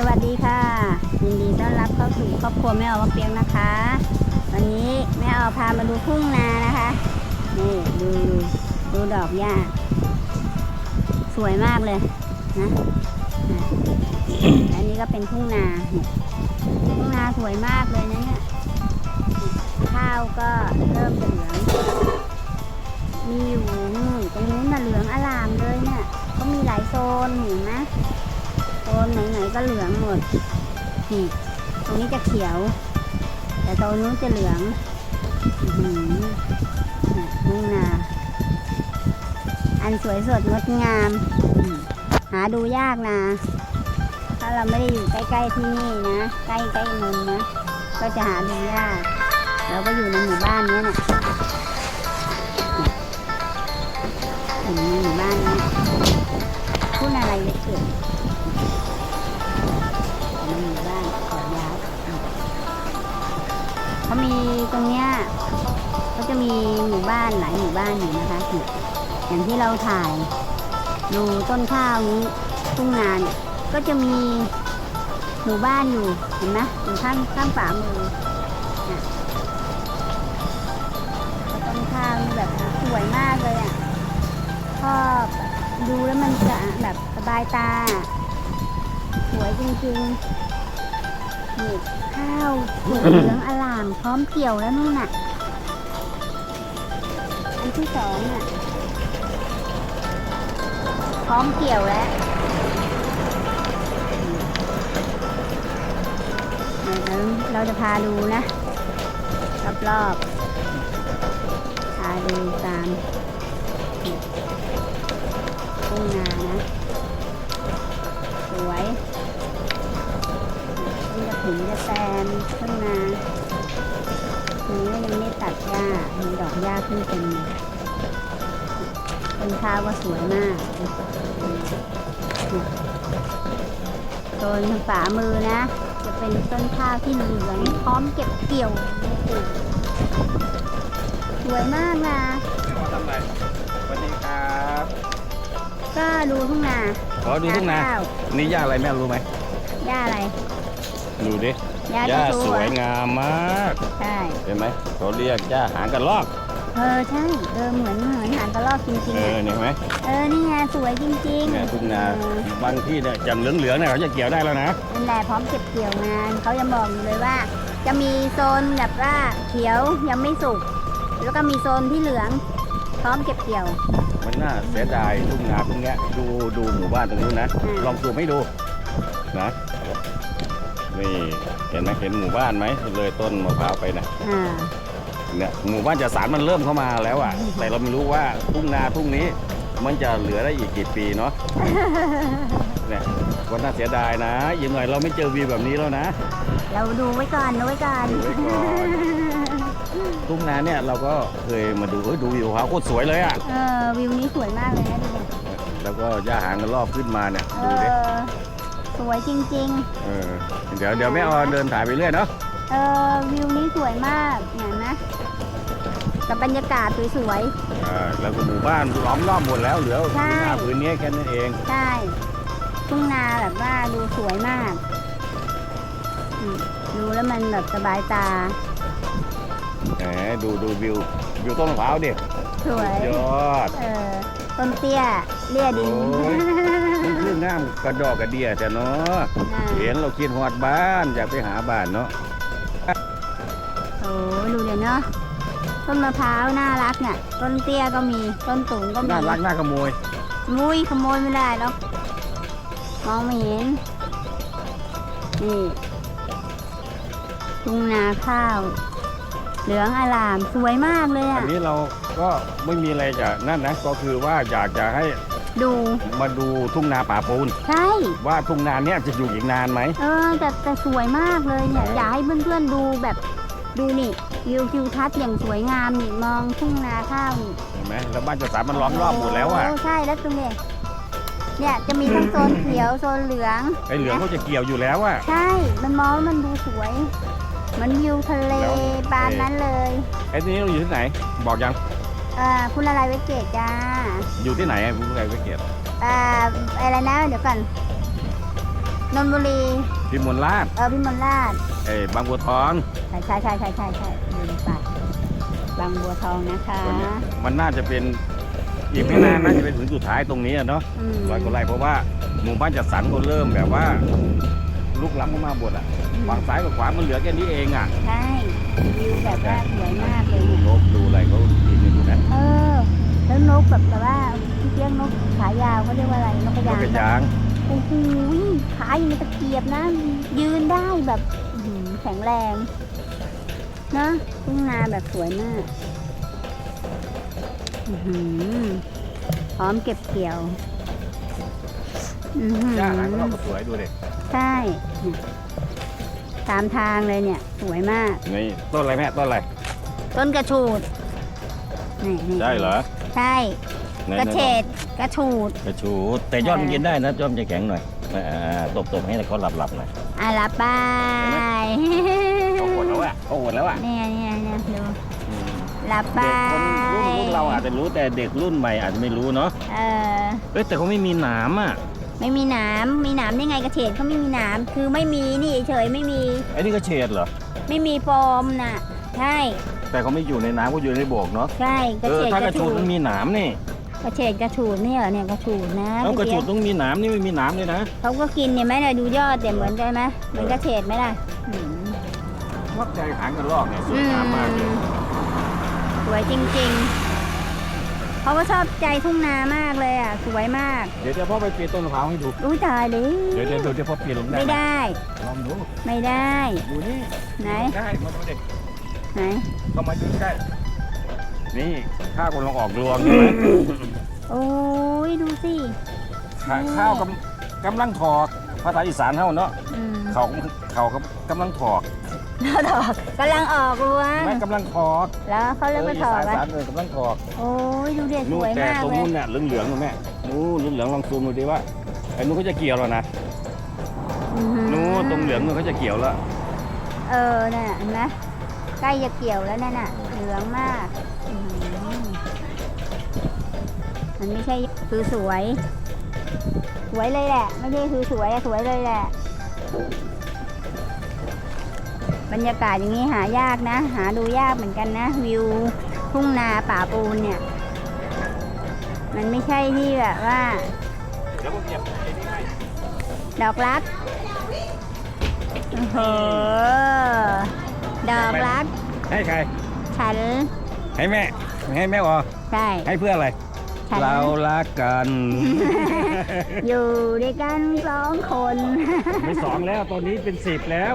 สวัสดีค่ะยินดีต้อนรับเข้าสู่ครอบครัวแม่ออมะเปียงนะคะ วันนี้แม่ออพามาดูทุ่งนานะคะนี่ดูดูดอกหญ้าสวยมากเลยนะอันนี้ก็เป็นทุ่งนาทุ่งนาสวยมากเลยนะเนี่ยข้าวก็เริ่มเหลืองมีอยู่ตรงนู้นน่ะเหลืองอลามเลยเนี่ยก็มีหลายโซนเห็นไหม ไหนๆก็เหลืองหมด นี่ ตรงนี้จะเขียว แต่โซนนู้นจะเหลืองอื้อหือเนี่ยทุ่งนา อันสวยสดงดงาม หาดูยากนะ ถ้าเราไม่ได้อยู่ใกล้ ๆ ที่นี่นะ ใกล้ๆนนท์นะ ก็จะหาดูยาก เราก็อยู่ในหมู่บ้านนี้เนี่ยอยู่ในหมู่บ้านนี้พูดอะไรเลยเกิ รงเนี้ยเขาจะมีหมู่บ้านหลายหมู่บ้านอยู่นะคะเนี่ยอย่างที่เราถ่ายดูต้นข้าวนี้ทุ่งนาเนี่ยก็จะมีหมู่บ้านอยู่เห็นไหมอยู่ข้างข้างฝ่ามือเนี่ยแล้วต้นข้าวนี่แบบสวยมากเลยอะชอบดูแล้วมันจะแบบสบายตา สวยจริงๆ นี่ข้าวเหลืองอลามพร้อมเกี่ยวแล้วนู่นน่ะ อันที่สองน่ะ พร้อมเกี่ยวแล้วเดี๋ยวเราจะพาดูนะ รอบๆพาดูตามทุ่งนานะ ต้นกระถิ่นจะแซมทุ่งนาทีนี้ก็ยังไม่ตัดหญ้า มีดอกหญ้าขึ้นเต็มเลยต้นข้าวก็สวยมากโซนทางฝ่ามือนะ จะเป็นต้นข้าวที่เหลืองพร้อมเก็บเกี่ยวโอ้โหสวยมากนะมาทำอะไรสวัสดีครับ ก็ดูทุ่งนาขอดูทุ่งนาข้าวนี่หญ้าอะไรแม่รู้ไหมหญ้าอะไร ดูดิหญ้าหญ้าที่สวยงามมาก ใช่เห็นไหมเขาเรียกหญ้าหางกระรอก เออใช่ เออเหมือนเหมือนหางกระรอกจริงเอๆออะเนี่ยเห็นไหมเออนี่ไงสวยจริงๆเนี่ยทุ่งนาเออบางที่เนี่ยจำเหลืองๆเนี่ยเขาจะเกี่ยวได้แล้วนะนั่นแหละพร้อมเก็บเกี่ยวงานเขายังบอกอยู่เลยว่า จะมีโซนแบบว่าเขียวยังไม่สุก แล้วก็มีโซนที่เหลือง พร้อมเก็บเกี่ยว มันน่าเสียดายทุ่งนาตรงเนี้ยดูดูหมู่บ้านตรงนู้นนะอืมลองซูมให้ดูนะ นี่เห็นไหมเห็นหมู่บ้านไหมเลยต้นมะพร้าวไปนะอ่าเนี่ยหมู่บ้านจัดสรรมันเริ่มเข้ามาแล้วอะ แต่เราไม่รู้ว่าทุ่งนาทุ่งนี้ มันจะเหลือได้อีกกี่ปีเนาะเนี่ยก็น่าเสียดายนะอีกหน่อยเราไม่เจอวิวแบบนี้แล้วนะ เราดูไว้ก่อนดูไว้ก่อน ดูไว้ก่อน ทุ่งนาเนี่ยเราก็เคยมาดูเฮ้ยดูวิวเขาโคตรสวยเลยอะเออวิวนี้สวยมากเลยนะดูดิแล้วก็หญ้าหางกันรอบขึ้นมาเนี่ยเอดูดิ อ สวยจริง เออเดี๋ยวเดี๋ยวแม่ออเดินถ่ายไปเรื่อยเนาะๆ เออวิวนี้สวยมากเห็นนะกับบรรยากาศสวยๆอ่าแล้วก็หมู่บ้านล้อมรอบหมดแล้วเหลือใช่ หน้าพื้นนี้แค่นั้นเองใช่ทุ่งนาแบบว่าดูสวยมากอืมดูแล้วมันแบบสบายตา แหมดูดูวิววิวต้นมะพร้าวดิสวย ยอด เออต้นเตี้ยเลี่ยดิน โอ้ย มันคืองามกระดอกกระเดียแต่เนาะอ่าเห็นเราคิดฮอดบ้านอยากไปหาบ้านเนาะโอ้ดูเดี๋ยวเนาะต้นมะพร้าวน่ารักเนี่ยต้นเตี้ยก็มีต้นสูงก็มีน่ารักน่าขโมยงุยขโมยไม่ได้หรอกมองไม่เห็นนี่ทุ่งนาข้าว เหลืองอลามสวยมากเลยอัอะนนี้เราก็ไม่มีอะไรจะนั่นนะก็คือว่าอยากจะให้ ดู มาดูทุ่งนาป่าปูน ใช่ ว่าทุ่งนาเนี้ยจะอยู่อีกนานไหม เออแต่แต่สวยมากเลยเนี่ย อยากให้เพื่อนๆดูแบบดูนี่วิวทิวทัศน์อย่างสวยงามนี่มองทุ่งนาข้าวนี่เห็นไหมแล้วบ้านจัดสรรมันล้อมรอบหมดแล้วอะโใช่แล้วตรงนี้เนี่ยจะมีทั้งโซนเขียวโซนเหลือง ไอ้เหลืองเขาจะเกี่ยวอยู่แล้วอะ ใช่ มันมองแล้วมันดูสวยเหมันวิวทะเลแล้วบานนั้นเลยไอ้นี่เราอยู่ที่ไหน บอกยัง เออคุณอะไรไว้เกตจ้าอยู่ที่ไหนไอ้ผู้ใดไปเก็บอ่าอะไรนะ เดี๋ยวก่อนนนทบุรีพิมลราชเออพิมลราชเอ้ยบางบัวทองใช่ใช่ใช่ใช่ใช่ใช่ลืมไปบางบัวทองนะคะตัวเนี้ยมันน่าจะเป็นอีกไม่นานน่าจะเป็นถึงสุดท้ายตรงนี้อะเนาะอืมร้อยกว่าไร่เพราะว่าหมู่บ้านจัดสรรเขาเริ่มแบบว่าลุกล้ำเข้ามาบดอะฝั่งซ้ายกับขวามันเหลือแค่นี้เองอะใช่วิวแบบว่าสวยมากเลยดูเนี่ยนกดูอะไรเขาดีนี่ดูนะ เออ แล้วนกแบบแบบว่าที่เรียกนกขายาวเขาเรียกว่าอะไรนกกระนยากงกระยางโอ้โหขาอยู่ในตะเกียบนะ ยืนได้แบบอื้อหือแข็งแรงนะทุ่งนาแบบสวยมากอื้อหือพร้อมเก็บเกี่ยวอื้อหือจ้าหลังเราก็สวยดูเด็กใช่ตามทางเลยเนี่ย สวยมาก นี่ ต้นอะไรแม่ ต้นอะไร ต้นกระชูด นี่นี่ได้เหรอใช่ไหนกระไหนเฉดกระชูด กระชูดแต่ยอดมันกินได้นะยอดมันจะแข็งหน่อยอ่าตบตบๆให้เขาหลับหลับๆหน่อยอะรับไปเขาหมดแล้วอะเขาหมดแล้วอะเนี่ยเนี่ยเนี่ยดูอืมรับไปเด็กคนรุ่นรุ่นเราอาจจะรู้แต่เด็กรุ่นใหม่อาจจะไม่รู้เนาะเออ เอ้ยแต่เขาไม่มีหนามอะไม่มีหนามมีหนามได้ไงกระเฉดเขาไม่มีหนามคือไม่มีนี่เฉยๆไม่มี ไอ้นี่ก็เฉดเหรอไม่มีโฟมน่ะ ใช่ แต่เขาไม่อยู่ในน้ำเขาอยู่ในโบกเนาะใช่กระเออเฉดถ้ากกระระชูชูดดมันมีหนามนี่กระเฉดกระชูดนี่เหรอเนี่ยกระชูดนะเอากระพี่ชูเปี๊ดยกต้องมีหนามนี่ไม่มีหนามเลยนะเขาก็กินเนี่ยไหมเลยดูยอดแต่เหมือนกันไหมเหมือนกระเฉดไหมล่ะอืมวัดใจหางกันลอกเนี่ยสวยงามมากเลยสวยจริงๆเขาก็ชอบใจทุ่งนามากเลยอะสวยมากเดี๋ยวเดี๋ยวพ่อไปปีนต้นมะพร้าวให้ดูอุ้ยตายเลยเดี๋ยวเดี๋ยวเดี๋ยวพ่อปีนลงได้ไม่ไหมได้ลองดูไม่ได้ ดูนี่ไหน ได้มาดูเด็ก ไหนเข้ามาดูใกล้นี่ข้าวกำลังออกรวงใช่ไหมโอ้ยดูสิข้าข้าวกำกำลังถอกภาษาอีสานเท่าเนาะอืมเขาเขากำลังถอกดอกกำลังออกรวงไม่กำลังถอกแล้วเขาเรียกว่าถอกเอีวะสานเออกำลังถอกโอ้ยดูเด็ดสนู่นวยแต่มากตรงเลยนู้นเนี่ยเหลืองๆนะแม่นู่นเหลืองๆลองซูมดูดิว่าไอ้นู้นเขาจะเกี่ยวแล้วนะอื้อหือนู้นตรงเหลืองนู้นเขาจะเกี่ยวแล้ว เออน่ะเห็นไหม ใกล้จะเกี่ยวแล้วนั่นน่ะ เหลืองมากอื้อหือมันไม่ใช่คือสวย สวยเลยแหละ ไม่ใช่คือสวยอะสวยเลยแหละ บรรยากาศอย่างนี้หายากนะ หาดูยากเหมือนกันนะ วิวทุ่งนาป่าปูนเนี่ย มันไม่ใช่ที่แบบว่าเดี๋ยวผมเก็บไอ้นี่ให้ดอกรักโอ้โห ดอกรักให้ใคร ฉัน ให้แม่ ให้แม่วอใช่ ให้เพื่ออะไร ฉัน เรารักกัน อยู่ด้วยกันสองคน ไม่สองแล้วตอนนี้เป็นสิบแล้ว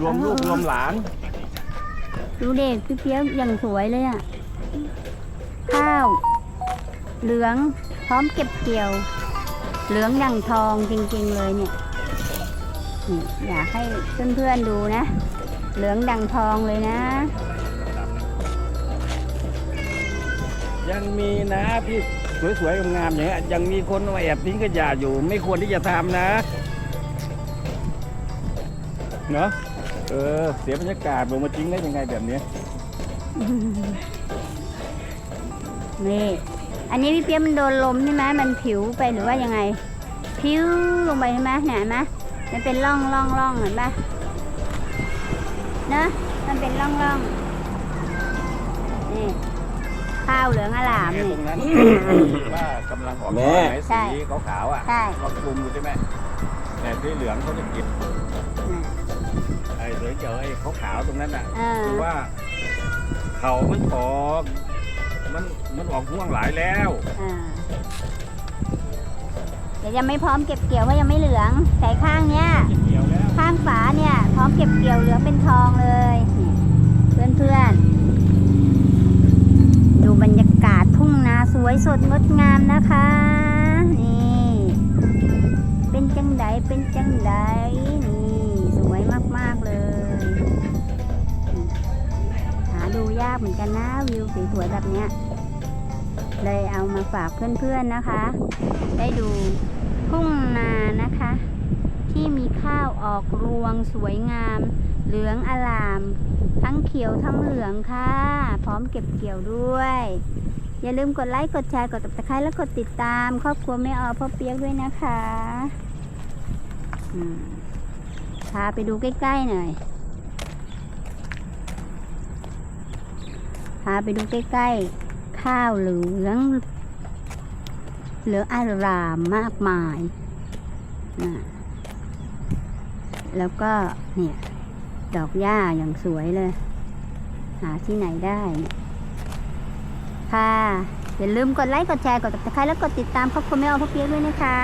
รวมลูกรวมหลาน ดูเด็กพี่เพี้ยวอย่างสวยเลยอะ ข้าว เหลืองพร้อมเก็บเกี่ยว เหลืองดั่งทองจริงๆเลยเนี่ย นี่อยากให้เพื่อนๆดูนะ เหลืองดั่งทองเลยนะ ยังมีนะพี่สวยๆงามๆอย่างเงี้ยยังมีคนมาแอบทิ้งขยะอยู่ ไม่ควรที่จะทำนะเนาะเออ เสียบรรยากาศลงมาทิ้งได้ยังไงแบบเนี้ยนี่อันนี้พี่เปี๊ยกมันโดนลมใช่ไหมมันผิวไปหรือว่ายังไง ผิวลงไปใช่ไหมเนี่ยเห็นไห มมันเป็นร่องร่องร่องเห็นปะเนอะมันเป็นร่องร่องนี่ข้าวเหลืองอลามไอ้นี่ ตรงนั้นว่ากำลังออกแม่ไหนใช่ สีขาวๆอะใช่ลองคุมดูใช่ไหมแต่ที่เหลืองเขาจะกินน่ะไอ้เหลืองเจอไอ้ขาวๆตรงนั้นอะเออคือว่าเขามันถอกมันมันออกห่วงหลายแล้วอ่า เดี๋ยวยังไม่พร้อมเก็บเกี่ยวเพราะยังไม่เหลือง แต่ข้างเนี้ยเกี่ยวแล้วข้างฝาเนี่ย พร้อมเก็บเกี่ยวเหลืองเป็นทองเลยเพื่อนเพื่อนๆดูบรรยากาศทุ่งนาสวยสดงดงามนะคะนี่เป็นจังไดเป็นจังไดนี่สวยมากๆเลย หาดูยากเหมือนกันนะวิวสวยๆแบบเนี้ย เลยเอามาฝากเพื่อนๆนะคะ ได้ดูทุ่งนานะคะ ที่มีข้าวออกรวงสวยงาม เหลืองอลาม ทั้งเขียวทั้งเหลืองค่ะ พร้อมเก็บเกี่ยวด้วย อย่าลืมกดไลค์ กดแชร์ กดติดตามและกดติดตาม ครอบครัวไม่ออพ่อเปียกด้วยนะคะพาไปดูใกล้ๆหน่อยพาไปดูใกล้ๆ ข้าวเหลืองเหลืองอารามมากมายนะแล้วก็เนี่ยดอกหญ้าอย่างสวยเลย หาที่ไหนได้ค่ะอย่าลืมกดไลค์กดแชร์กดติดตามแล้วกดติดตามครอบครัวแม่ออพ่อเปียกด้วยนะคะ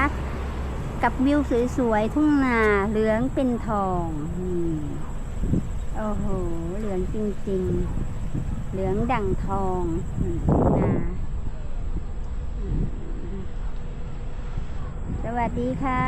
กับวิวสวยๆทุ่งนาเหลืองเป็นทองอโอ้โหเหลืองจริงๆ เหลืองดั่งทองนะสวัสดีค่ะ